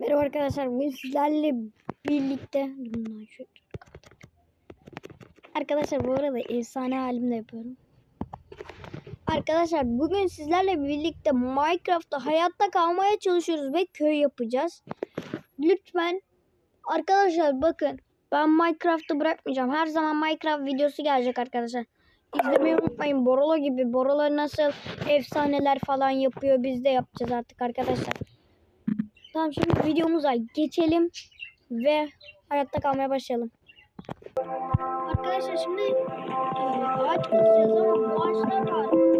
Merhaba arkadaşlar. Bugün sizlerle birlikte Arkadaşlar bu arada efsane halimle yapıyorum. Arkadaşlar bugün sizlerle birlikte Minecraft'ta hayatta kalmaya çalışıyoruz ve köy yapacağız. Lütfen arkadaşlar bakın ben Minecraft'ı bırakmayacağım. Her zaman Minecraft videosu gelecek arkadaşlar. İzlemeyi unutmayın. Borolo gibi. Borolo nasıl efsaneler falan yapıyor biz de yapacağız artık arkadaşlar. Tamam şimdi videomuza geçelim ve hayatta kalmaya başlayalım. Arkadaşlar şimdi e, ağaç keseceğiz ama bu ağaçlar var.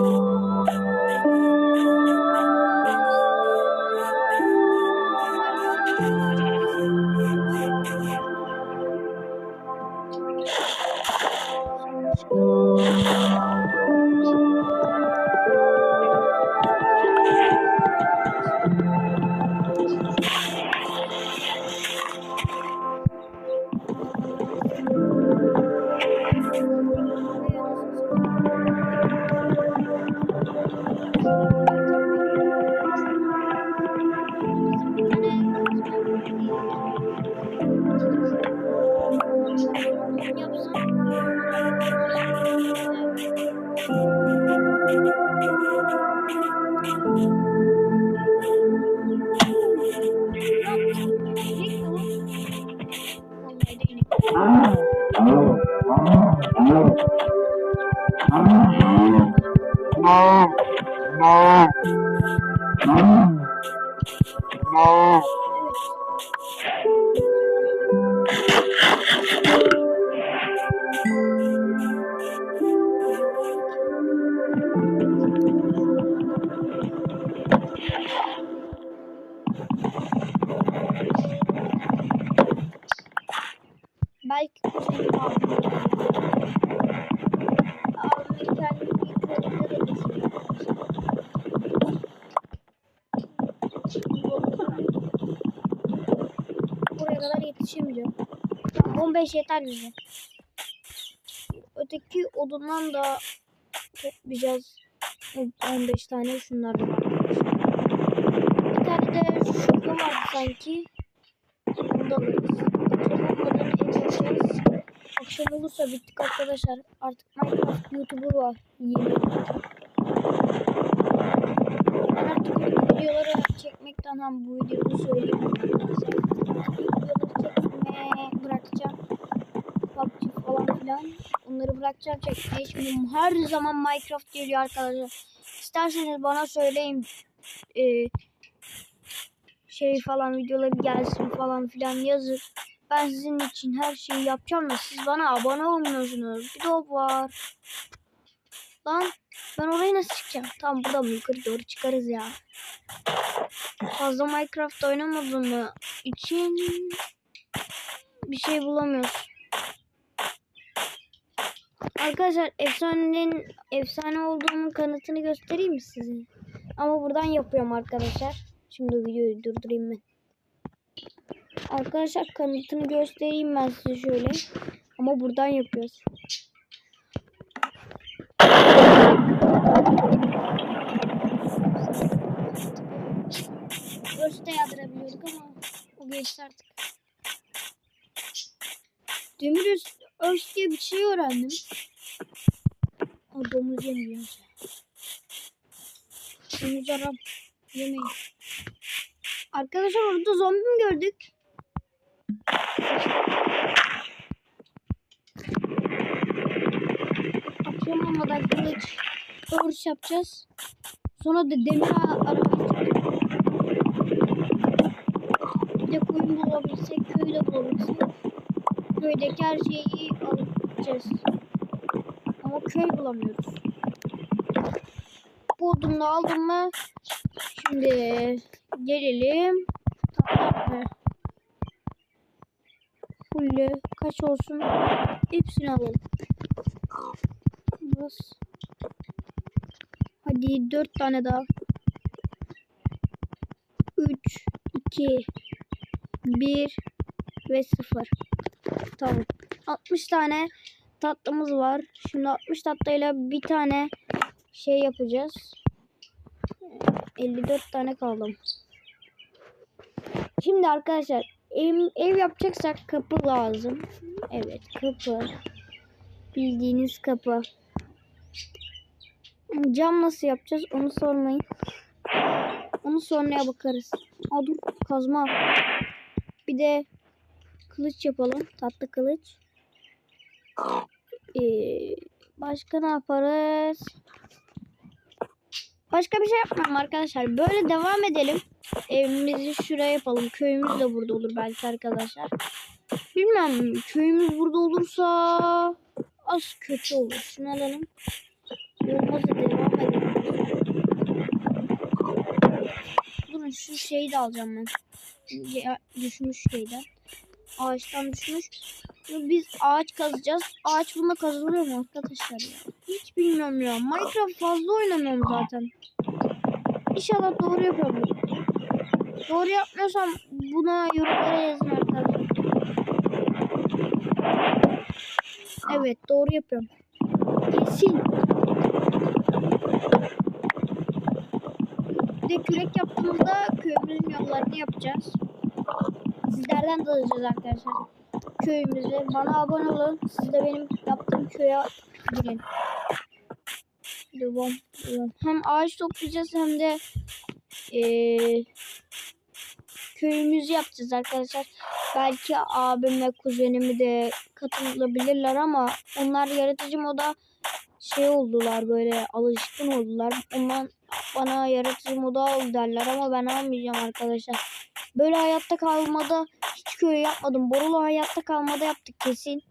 Mike 15 yeter bize. Öteki odundan da toplayacağız. 15 tane şunlardan. Bir tane de şurada vardı sanki. Onu da alırız. Akşam olursa bittik arkadaşlar. Artık Minecraft YouTuber var. Yeni. Ben artık videoları çekmekten hem bu videoyu söyleyeyim. Videoları çekmeye bırakacağım. PUBG falan filan. Onları bırakacağım çekmeye. Şimdi her zaman Minecraft geliyor arkadaşlar. İsterseniz bana söyleyin. Ee, şey falan videoları gelsin falan filan yazın. Ben sizin için her şeyi yapacağım da siz bana abone olmuyorsunuz. Bir de o var. Lan ben oraya nasıl çıkacağım? Tamam buradan yukarı doğru çıkarız ya. Fazla Minecraft oynamadığımı için bir şey bulamıyoruz. Arkadaşlar efsanenin efsane olduğumun kanıtını göstereyim mi size? Ama buradan yapıyorum arkadaşlar. Şimdi videoyu durdurayım ben. Arkadaşlar kanıtını göstereyim ben size şöyle. Ama buradan yapıyoruz. Da yadırabiliyorduk ama o geçti artık. Demir öz diye bir şey öğrendim. O domuz yemiyor. Domuz aram. Yemeyin. Arkadaşlar orada zombi mi gördük? Akşam olmadan kılıç doğrusu yapacağız. Sonra da demir a- aramaya çıktık. Bir de koyun bulabilsek, köyde bulabilsek. Köydeki her şeyi alacağız. Ama köy bulamıyoruz. Buldum da aldım mı? Şimdi gelelim. Tamam? Fulle kaç olsun? Hepsini alalım. Bas. Hadi dört tane daha. Üç, iki, bir ve sıfır. Tamam. 60 tane tatlımız var. Şimdi 60 tatlıyla bir tane şey yapacağız. 54 tane kaldım. Şimdi arkadaşlar ev, ev yapacaksak kapı lazım. Evet kapı. Bildiğiniz kapı. Cam nasıl yapacağız onu sormayın. Onu sonraya bakarız. Aa kazma. Bir de kılıç yapalım. Tatlı kılıç. Başka ne yaparız? Başka bir şey yapmam arkadaşlar. Böyle devam edelim. Evimizi şuraya yapalım. Köyümüz de burada olur belki arkadaşlar. Bilmem köyümüz burada olursa az kötü olur. Şunu alalım. Olmazsa devam edelim. Durun şu şeyi de alacağım ben. Ya, düşmüş şeyden. Ağaçtan düşmüş. Biz ağaç kazacağız. Ağaç bunda kazılıyor mu arkadaşlar? Hiç bilmiyorum ya. Minecraft fazla oynamıyorum zaten. İnşallah doğru yapıyorum. Doğru yapmıyorsam buna yorumlara yazın arkadaşlar. Evet doğru yapıyorum. Kesin. Bir de kürek yaptığımızda köyümüzün yollarını yapacağız. Sizlerden de alacağız arkadaşlar. Köyümüze. Bana abone olun. Siz de benim yaptığım köye girin. Devam. Hem ağaç toplayacağız hem de eee köyümüzü yapacağız arkadaşlar. Belki abim ve kuzenimi de katılabilirler ama onlar yaratıcı moda şey oldular böyle alışkın oldular. Ondan bana yaratıcı moda al derler ama ben almayacağım arkadaşlar. Böyle hayatta kalmada hiç köy yapmadım. Borulu hayatta kalmada yaptık kesin.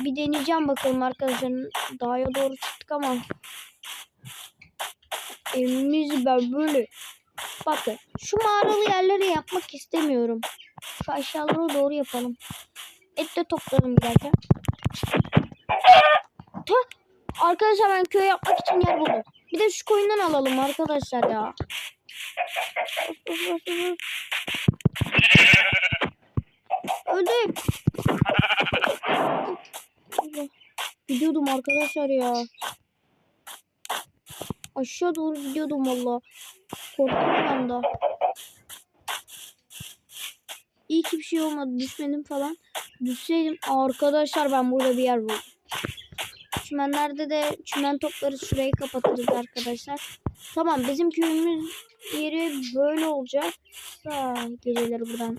Bir deneyeceğim bakalım arkadaşlar. Dağa doğru çıktık ama evimizi ben böyle bakın şu mağaralı yerleri yapmak istemiyorum. Şu aşağılara doğru yapalım. Et de topladım giderken. Arkadaşlar ben köy yapmak için yer buldum. Bir de şu koyundan alalım arkadaşlar ya. Öldüm. Gidiyordum arkadaşlar ya. Aşağı doğru gidiyordum valla. Korktum bir anda. İyi ki bir şey olmadı. Düşmedim falan. Düşseydim arkadaşlar ben burada bir yer buldum. Çimenlerde de çimen topları şurayı kapatırız arkadaşlar. Tamam bizim köyümüz yeri böyle olacak. Aa, geceleri buradan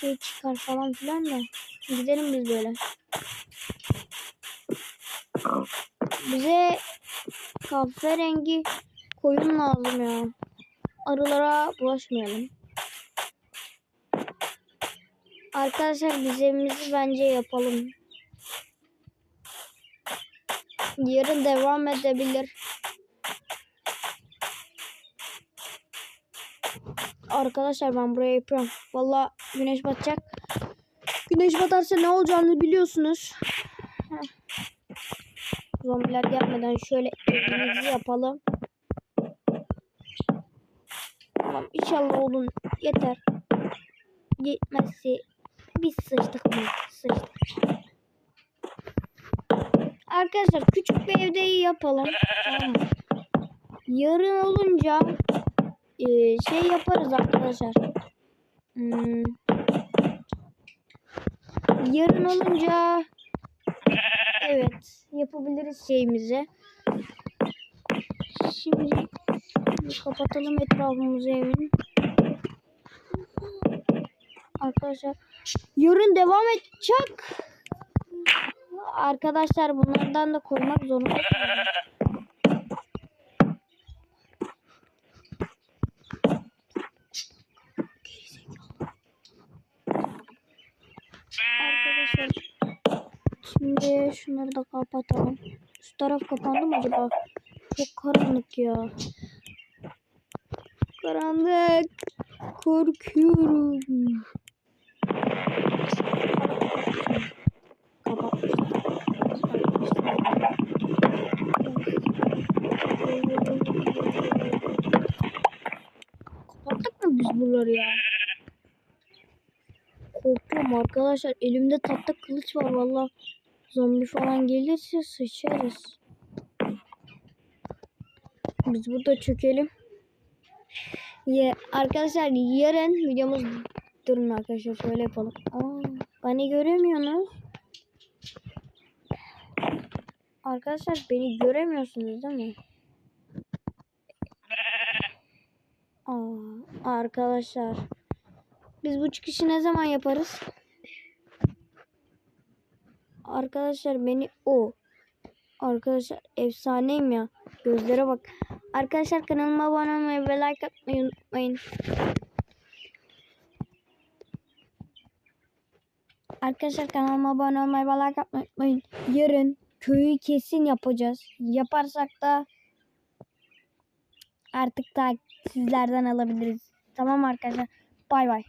şey çıkar falan filan da. Gidelim biz böyle. Bize kahverengi koyun lazım ya. Arılara bulaşmayalım. Arkadaşlar biz evimizi bence yapalım. Yarın devam edebilir. Arkadaşlar ben buraya yapıyorum. Valla güneş batacak. Güneş batarsa ne olacağını biliyorsunuz. Heh. Zombiler gelmeden şöyle evimizi yapalım. Tamam inşallah olun yeter. Gitmesi biz sıçtık mı? Sıçtık. Arkadaşlar küçük bir evde yapalım. Tamam? Yarın olunca e, şey yaparız arkadaşlar. Hmm. Yarın olunca evet yapabiliriz şeyimizi. Şimdi kapatalım etrafımızı evin. Arkadaşlar yarın devam edecek. Arkadaşlar bunlardan da koymak zorunda. Şimdi şunları da kapatalım. Şu taraf kapandı mı acaba? Çok karanlık ya. Karanlık. Korkuyorum. Kapatmışlar. Kapattık mı biz buraları ya? Korkuyorum arkadaşlar. Elimde tahta kılıç var valla. Zombi falan gelirse sıçarız. Biz burada çökelim. Ye, arkadaşlar yarın videomuz durun arkadaşlar şöyle yapalım. Aa, beni göremiyorsunuz. Arkadaşlar beni göremiyorsunuz değil mi? Aa, arkadaşlar. Biz bu çıkışı ne zaman yaparız? Arkadaşlar beni o. Arkadaşlar efsaneyim ya. Gözlere bak. Arkadaşlar kanalıma abone olmayı ve like atmayı unutmayın. Arkadaşlar kanalıma abone olmayı ve like atmayı unutmayın. Yarın köyü kesin yapacağız. Yaparsak da artık da sizlerden alabiliriz. Tamam arkadaşlar. Bay bay.